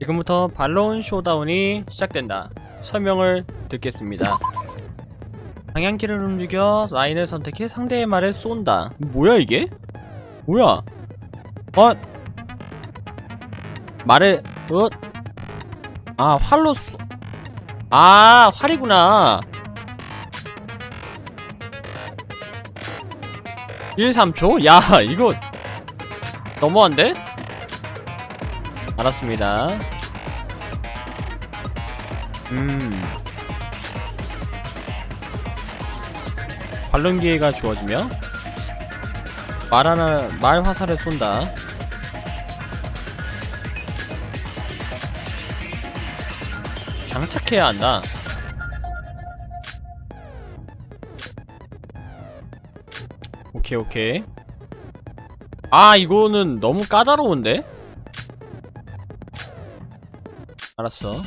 지금부터 발론 쇼다운이 시작된다. 설명을 듣겠습니다. 방향키를 움직여 라인을 선택해 상대의 말을 쏜다. 뭐야 이게? 뭐야? 어? 말을 어? 아 활로 쏘... 아 활이구나. 1, 3초? 야 이거 너무한데? 알았습니다. 음. 발론 기회가 주어지며 말 하나 말 화살을 쏜다. 장착해야 한다. 오케이 오케이. 아 이거는 너무 까다로운데? 알았어.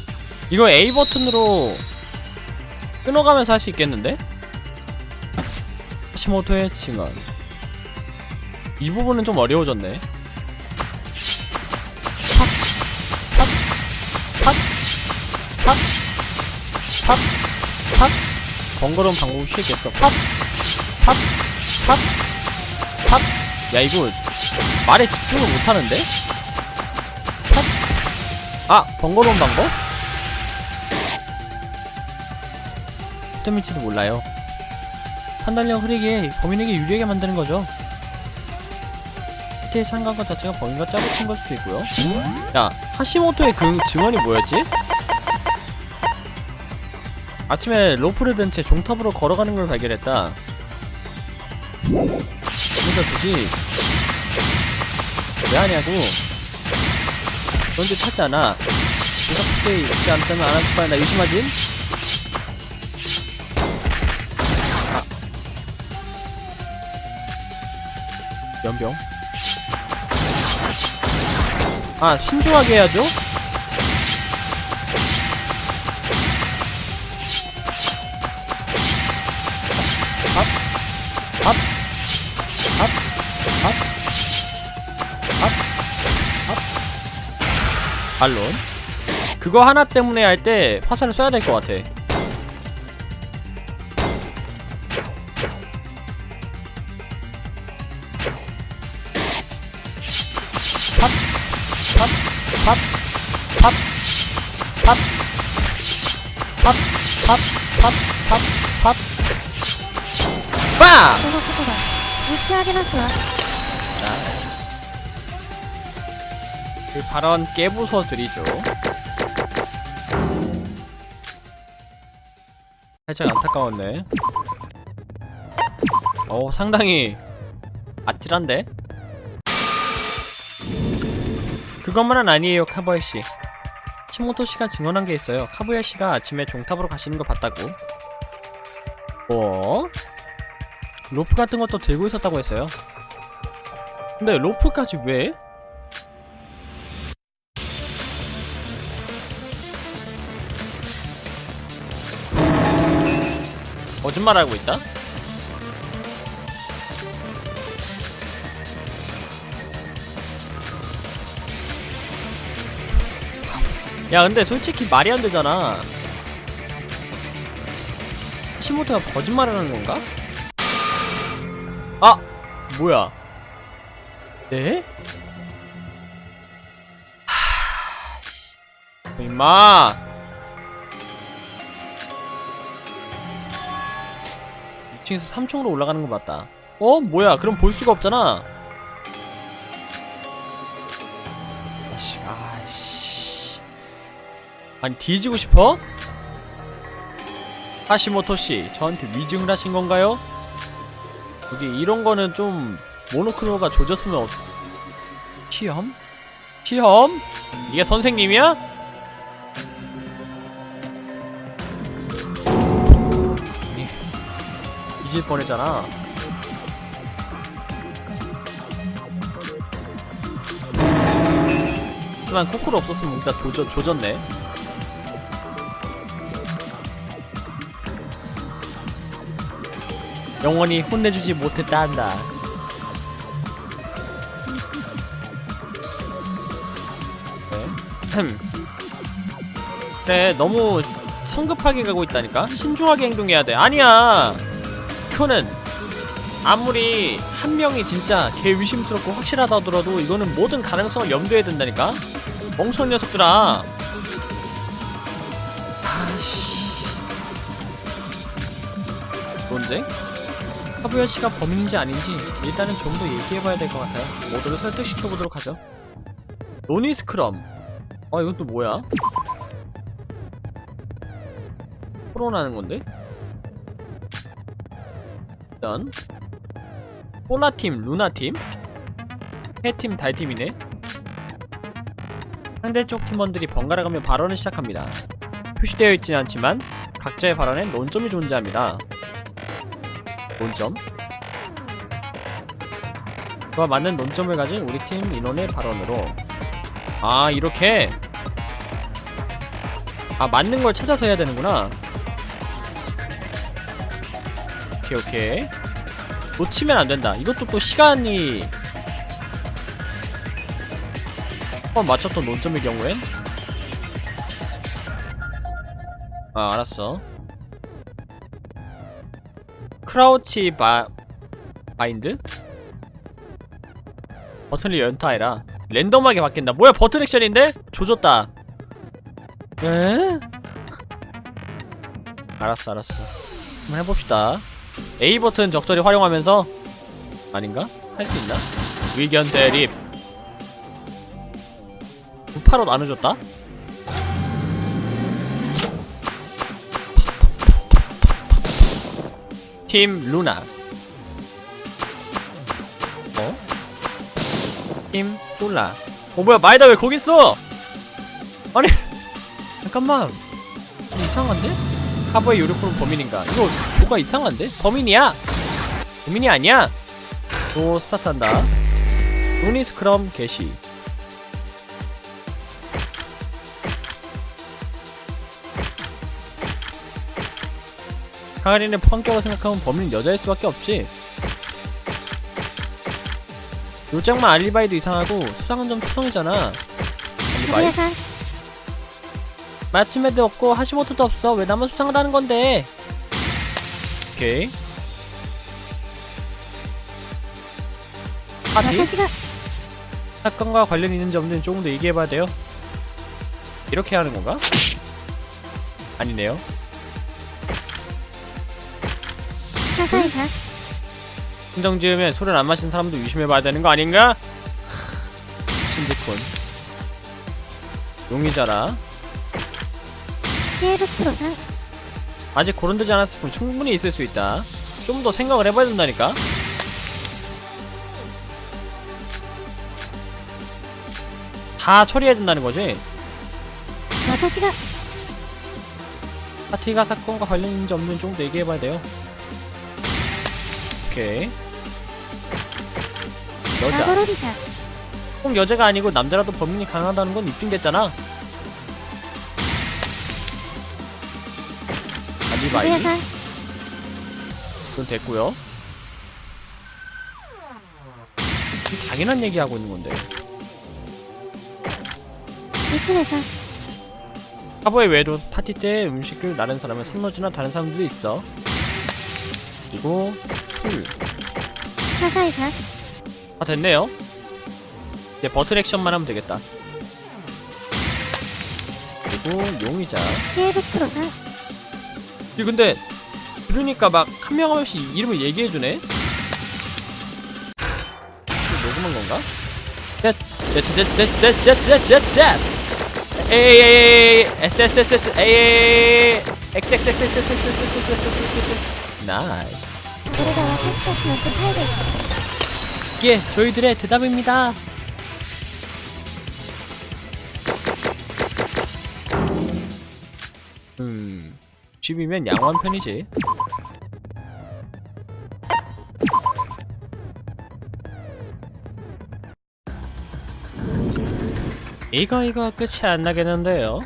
이거 A 버튼으로 끊어가면서 할 수 있겠는데? 하시모토의 칭언. 이 부분은 좀 어려워졌네. 팍. 번거로운 방법을 취했겠어. 팍, 팍, 팍, 팍. 야 이거 말에 집중을 못하는데? 팍. 아 번거로운 방법? 어떤 밀지도 몰라요. 판단력 흐리게 범인에게 유리하게 만드는 거죠. 밑에 참가한 것 자체가 범인과 짜고 친걸 수도 있고요. 야, 하시모토의 그 증언이 뭐였지? 아침에 로프를 든 채 종탑으로 걸어가는 걸 발견했다. 너희들 굳이 왜 하냐고. 그런데 타잖아 무섭게 이렇게 안 뜨면 안할 거야 나 의심하지? 아. 연병 아 신중하게 해야죠? 앞! 앞! 앞! 앞! 반론 그거 하나 때문에 할 때 화살을 써야 될 것 같아 팝팝팝팝팝팝팝팝팝팝 빵! 저거 그거다. 유치하긴 하구나. 그 발언 깨부숴 드리죠. 살짝 안타까웠네. 어, 상당히 아찔한데? 그것만은 아니에요, 카부야 씨. 치모토 씨가 증언한 게 있어요. 카부야 씨가 아침에 종탑으로 가시는 거 봤다고. 뭐? 로프 같은 것도 들고 있었다고 했어요. 근데 로프까지 왜? 거짓말하고 있다? 야 근데 솔직히 말이 안 되잖아 시모토가 거짓말을 하는 건가? 아! 뭐야 네? 하... 씨. 임마 2층에서 3층으로 올라가는 거 맞다. 어? 뭐야? 그럼 볼 수가 없잖아. 아씨, 아씨. 아니, 뒤지고 싶어? 하시모토 씨, 저한테 위증을 하신 건가요? 여기 이런 거는 좀 모노크로가 조졌으면 어... 시험? 시험? 이게 선생님이야? 뒤질 뻔했잖아. 하지만 코코로 없었으면 일단 조져, 조졌네. 영원히 혼내주지 못했다 한다. 네. 흠. 그래 너무 성급하게 가고 있다니까 신중하게 행동해야 돼 아니야 그거는 아무리 한 명이 진짜 개 의심스럽고 확실하다 하더라도 이거는 모든 가능성을 염두에 둔다니까 멍청 녀석들아 아씨 뭔데? 하부열 씨가 범인인지 아닌지 일단은 좀 더 얘기해봐야 될 것 같아요 모두를 설득시켜보도록 하죠 노니 스크럼 아 이건 또 뭐야? 토론하는 건데? 일단 폴라팀, 루나팀? 해팀, 달팀이네. 상대 쪽 팀원들이 번갈아가며 발언을 시작합니다. 표시되어 있진 않지만 각자의 발언엔 논점이 존재합니다. 논점? 그와 맞는 논점을 가진 우리 팀 인원의 발언으로. 아 이렇게? 아 맞는 걸 찾아서 해야 되는구나 오케이 오케이. 놓치면 안 된다. 이것도 또 시간이 한번 맞췄던 논점의 경우엔? 아 알았어. 크라우치 바 바인드? 버튼을 연타해라. 랜덤하게 바뀐다. 뭐야 버튼 액션인데? 조졌다. 에? 알았어 알았어. 한번 해봅시다 A 버튼 적절히 활용하면서 아닌가? 할 수 있나? 의견 대립 우파로 나눠줬다? 팀 루나 어? 팀 솔라 어 뭐야 마이다 왜 거기 있어? 아니 잠깐만 이상한데? 하버의 요리코는 범인인가? 이거 뭐가 이상한데? 범인이야! 범인이 아니야! 또 스타트한다 노니 스크럼 개시 강아리의 성격을 생각하면 범인은 여자일 수밖에 없지 요장만 알리바이도 이상하고 수상한 점 투성이잖아 알리바이? 마침에도 없고 하시모토도 없어. 왜 나만 수상하다는 건데? 오케이. 파티 사건과 관련 있는지 없는지 조금 더 얘기해봐야 돼요. 이렇게 하는 건가? 아니네요. 사사이다 흥정 지으면 술을 안 마신 사람도 유심해봐야 되는 거 아닌가? 신드콘 용의자라. シエルプロさん 아직 고른되지 않았을 뿐 충분히 있을 수 있다 좀 더 생각을 해봐야 된다니까 다 처리해야 된다는 거지 私が 파티가 사건과 관련 있는지 없는지 좀 더 얘기해봐야 돼요 오케이 マ 여자 ゴロビタ 꼭 여자가 아니고 남자라도 범인이 가능하다는 건 입증됐잖아 이거 아니지? 그건 됐고요. 당연한 얘기하고 있는 건데. 이쯤에서 하버의 외로 파티 때 음식을 나른 사람은 산노지나 다른 사람들도 있어. 그리고 풀 사사의 각 아, 됐네요. 이제 버튼 액션만 하면 되겠다. 그리고 용의자. CF 프로사. 근데 그러니까 막 한 명 한 명씩 이름을 얘기해주네? 녹음한 건가? 셋! 셋셋셋셋셋셋셋셋 에이에이에이 SSSS 에이에이 XXXXXXXXXXXX 나이스 노래자와 캐스터치는 또 팔고 있어 예 저희들의 대답입니다 음 집이면 양호한 편이지. 이거 이거 끝이 안 나겠는데요.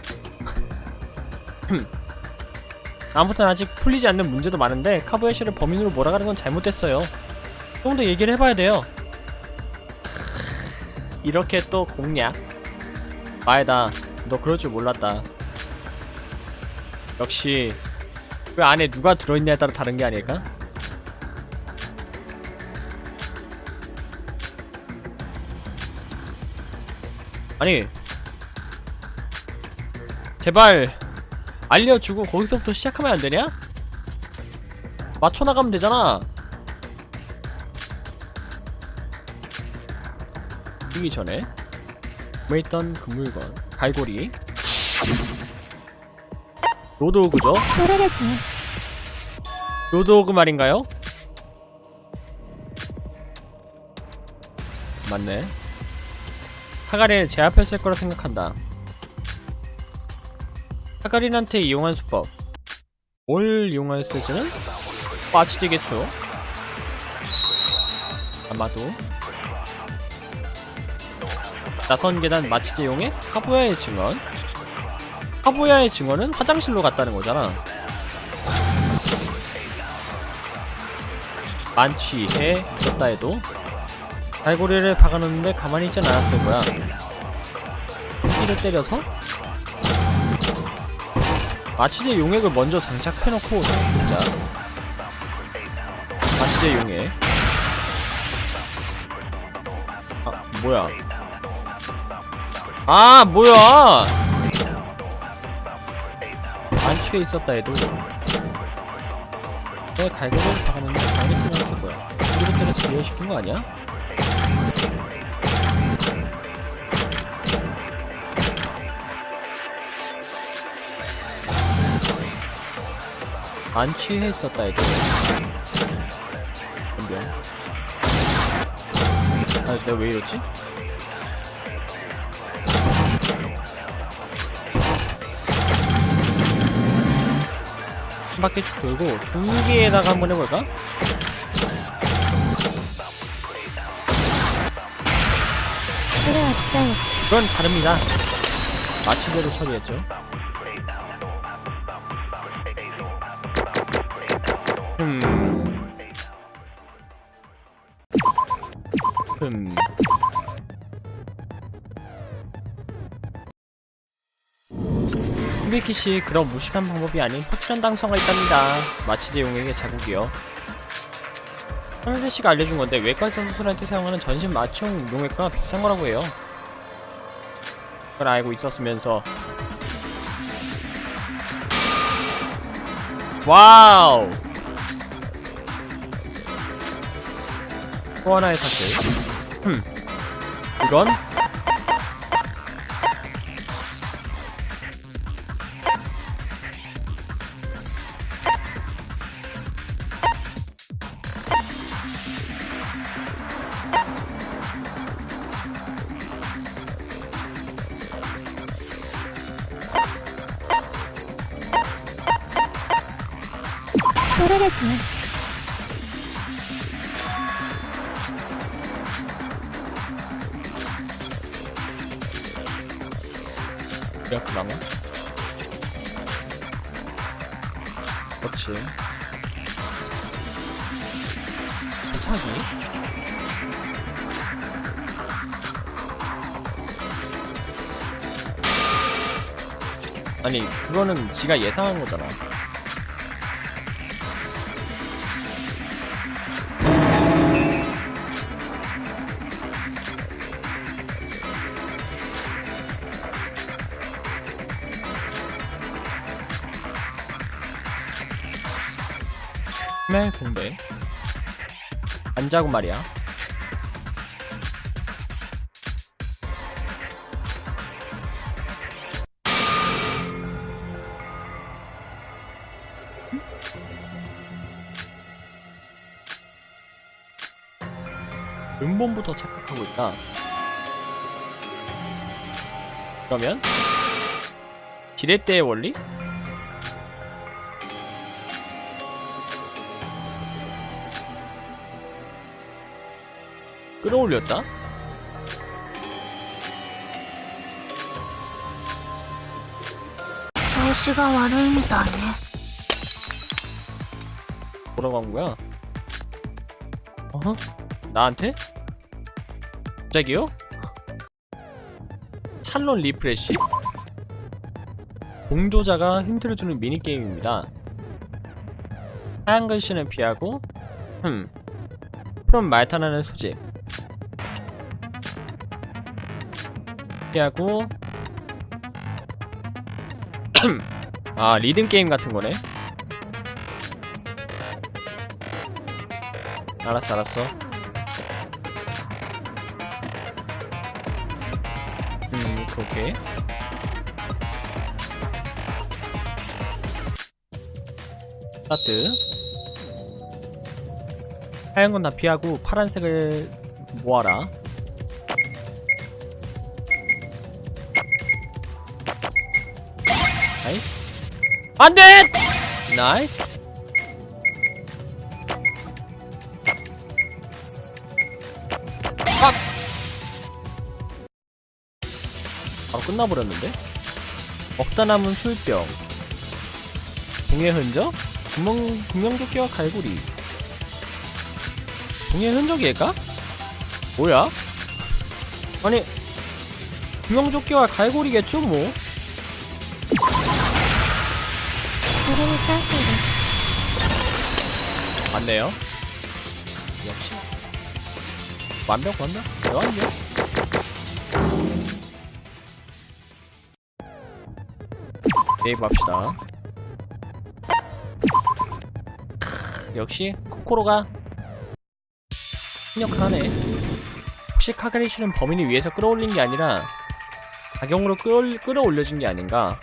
아무튼 아직 풀리지 않는 문제도 많은데 카브에시를 범인으로 몰아가는 건 잘못됐어요. 좀 더 얘기를 해봐야 돼요. 이렇게 또 공략. 마에다, 너 그럴 줄 몰랐다. 역시 그 안에 누가 들어있냐에 따라 다른 게 아닐까? 아니 제발 알려주고 거기서부터 시작하면 안 되냐? 맞춰 나가면 되잖아. 뛰기 전에 구매했던 그 물건 갈고리 로드오그죠? 오래됐어요. 로드오그 말인가요? 맞네. 하가리는 제 앞에 있을 거라 생각한다. 하가린한테 이용한 수법. 뭘 이용할 수있는 빠지되겠죠? 뭐 아마도. 나선 계단 마취제 용의 카보의 증언. 카부야의 증언은 화장실로 갔다는 거잖아. 만취해 있었다 해도 갈고리를 박아놓는데 가만히 있진 않았을 거야. 토끼를 때려서? 마취제 용액을 먼저 장착해놓고 진짜. 마취제 용액. 아 뭐야? 아 뭐야 만취해 있었다 해도 왜 갈고리를 가만히 있진 않았을 거야. 때려서 제어시킨 거 아니야? 안 취해 있었다 해도 근데 아 내가 왜 이러지? 한 바퀴 쭉 돌고 중기에다가 한번 해볼까? 그건 다릅니다. 마침대로 처리했죠. 흠. 흠. 후비키 씨 그런 무식한 방법이 아닌 확실한 당성가 있답니다. 마취제 용액의 자국이요. 현세 씨가 알려준 건데 외과 수술할 때 사용하는 전신 마취용 용액과 비슷한 거라고 해요. 그걸 알고 있었으면서 와우 또 하나의 사실 흠 이건 남아 그렇지. 차기 아니 그거는 지가 예상한 거잖아 힘의 공대. 안 자고 말이야. 근본부터 착각하고 있다. 그러면? 지렛대의 원리? 끌어올렸다? 뭐라고 한 거야? 어허? 나한테? 갑자기요? 찰론 리프레시? 동조자가 힌트를 주는 미니게임입니다. 하얀 글씨는 피하고 흠 푸른 말타나는 수집 피하고 아 리듬 게임 같은 거네. 알았어 알았어. 음 그렇게. 스타트. 하얀 건 다 피하고 파란색을 모아라 안돼! 나이스. 아! 바로 끝나버렸는데? 먹다 남은 술병. 동해 흔적? 구멍 구명조끼와 갈고리. 동해 흔적일까? 뭐야? 아니 구명조끼와 갈고리겠죠 뭐 구름이 쌓였습니다. 맞네요. 역시 완벽 완벽 완벽. 세이브 합시다. 크, 역시 코코로가 협력하네. 혹시 카그리시는 범인이 위에서 끌어올린 게 아니라 가경으로 끌, 끌어올려진 게 아닌가?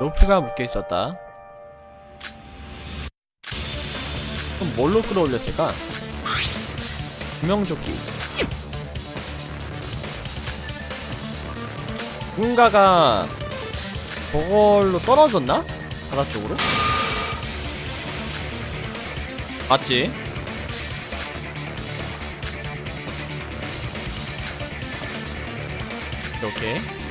로프가 묶여 있었다. 그럼 뭘로 끌어올렸을까? 구명조끼. 누군가가 저걸로 떨어졌나? 바다 쪽으로? 맞지? 이렇게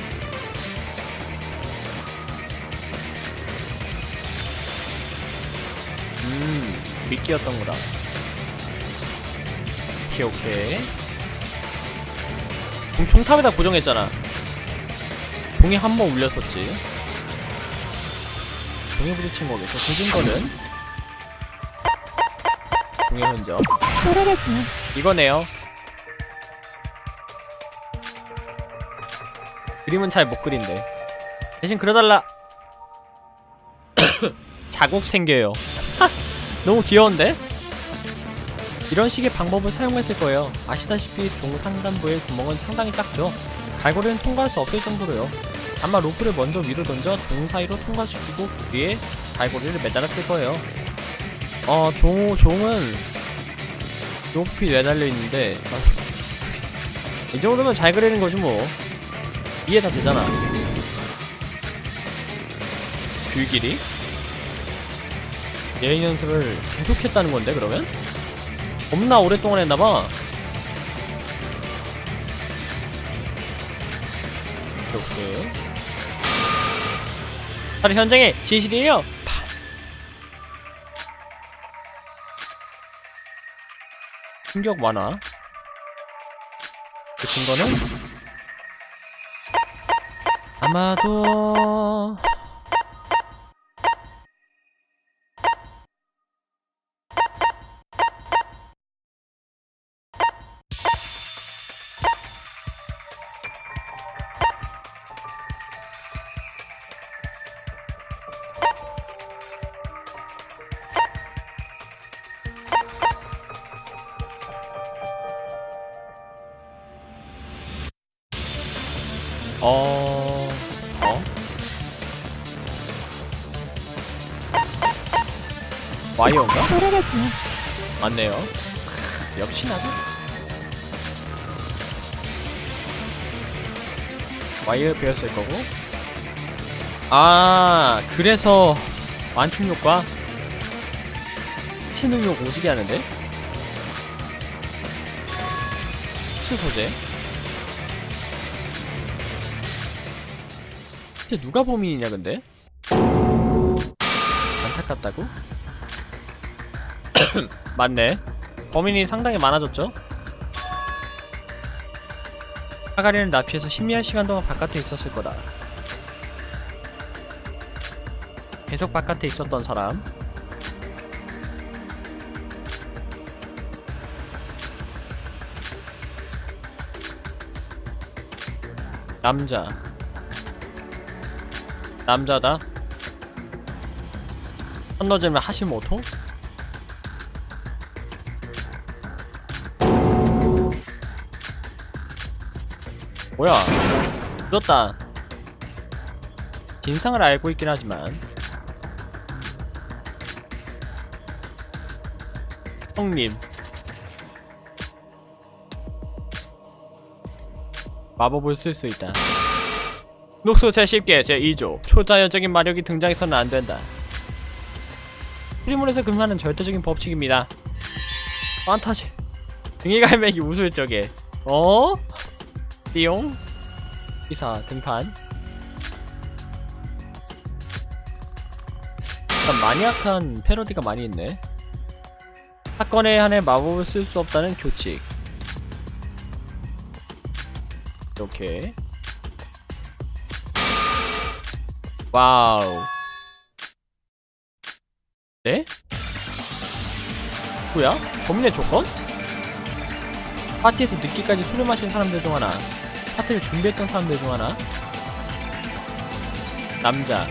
미끼였던 거라. 오케이, 오케이. 공 총탑에다 고정했잖아. 종이 한 번 울렸었지. 종이 부딪힌 거겠어. 죽은 거는? 종이 흔적. 이거네요. 그림은 잘 못 그린데. 대신 그려달라! 자국 생겨요. 하! 너무 귀여운데? 이런 식의 방법을 사용했을 거예요. 아시다시피 종 상단부의 구멍은 상당히 작죠. 갈고리는 통과할 수 없을 정도로요. 아마 로프를 먼저 위로 던져 종 사이로 통과시키고 그 뒤에 갈고리를 매달았을 거예요. 어, 종, 종은 높이 매달려 있는데 아, 이 정도면 잘 그리는 거지 뭐 이해 다 되잖아 줄 길이 예행 연습을 계속했다는 건데 그러면? 겁나 오랫동안 했나봐. 이렇게. 바로 현장의 진실이에요. 파. 충격 완화. 그 증거는? 아마도 와이어인가? 모르겠어요. 맞네요. 역시 나도. 와이어 배웠을 거고. 아, 그래서 완충 효과? 치능력 오지게 하는데? 치 소재. 진짜 누가 범인이냐, 근데? 안타깝다고? 맞네. 범인이 상당히 많아졌죠? 하가리는 납치해서 심리한 시간 동안 바깥에 있었을 거다. 계속 바깥에 있었던 사람. 남자. 남자다. 선너제면 하시모토? 뭐야? 늦었다. 진상을 알고 있긴 하지만 형님 마법을 쓸 수 있다. 녹수 제10개 제2조 초자연적인 마력이 등장해서는 안 된다. 프리물에서 근무하는 절대적인 법칙입니다. 판타지. 등이 갈매기 웃을 적에 어? 띠용? 기사 등판? 일단 마니악한 패러디가 많이 있네. 사건에 한해 마법을 쓸 수 없다는 교칙. 이렇게. 와우. 네? 뭐야? 범인의 조건? 파티에서 늦게까지 술을 마신 사람들 중 하나 파티를 준비했던 사람들 중 하나. 남자.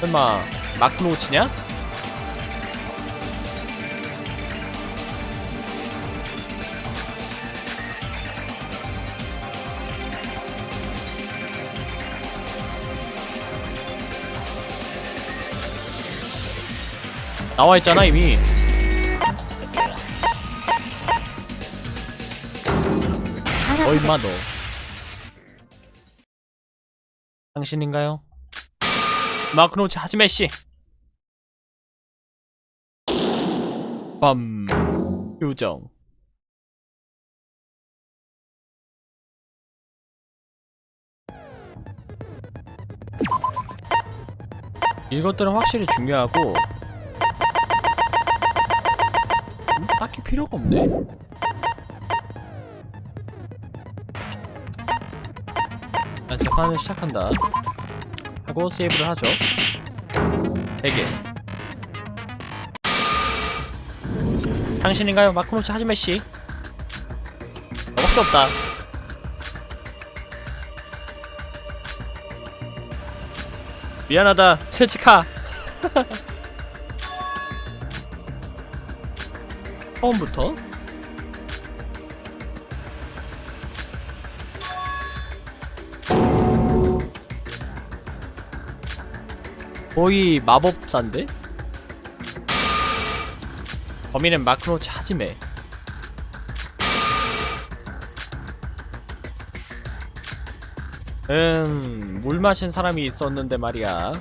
설마 마크로 치냐? 나와 있잖아 이미 하나 얼마 너 당신인가요? 마크노치 하지메 씨. 밤 요정. 이것들은 확실히 중요하고 음, 딱히 필요가 없네. 자, 재판을 시작한다. 하고 세이브를 하죠. 100개. 당신인가요? 마크노치 하지메 씨. 너밖에 없다. 미안하다, 쇠치카. 처음부터? 거의 마법사인데? 범인은 마크로치 하지메 음, 물 마신 사람이 있었는데 말이야.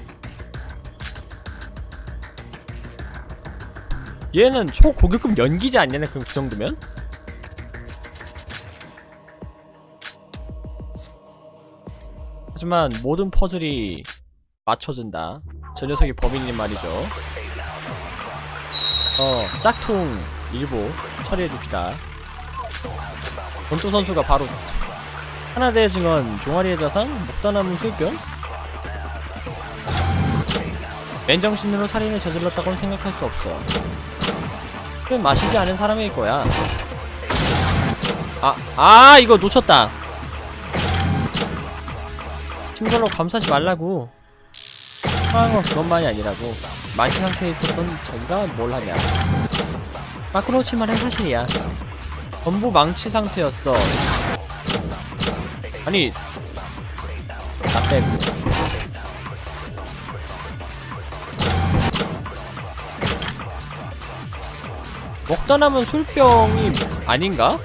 얘는 초고급급 연기자 아니냐, 그 정도면? 하지만 모든 퍼즐이 맞춰진다. 저 녀석이 범인인 말이죠. 어, 짝퉁 일부 처리해줍시다. 권투 선수가 바로 하나대 증언, 종아리의 자상, 목다나무 술병? 맨정신으로 살인을 저질렀다고는 생각할 수 없어. 술 마시지 않은 사람일 거야. 아, 아, 이거 놓쳤다. 친구로 감싸지 말라고. 상황은 그것만이 아니라고. 만취 상태에 있었던 저기가 뭘 하냐. 마크로치 말은 사실이야. 전부 망치 상태였어. 아니, 나 빼고. 먹다 남은 술병이 아닌가?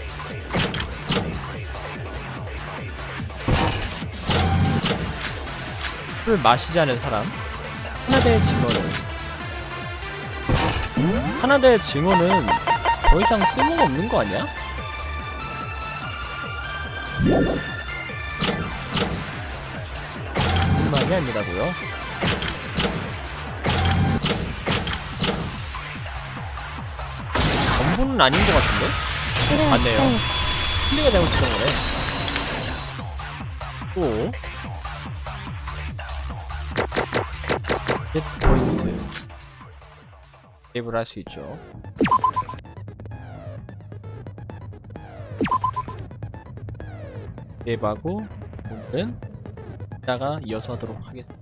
술 않은 사람 하나대의 증언은 하나대의 증언은 더 이상 쓸모가 없는 거 아니야? 불만이 아니라고요? 전부는 아닌 것 같은데? 맞네요. 시간이 플리가 잘못했던 거네. 또. 세이브를 할수 있죠. 세이브하고 오늘은 이따가 이어서 하도록 하겠습니다.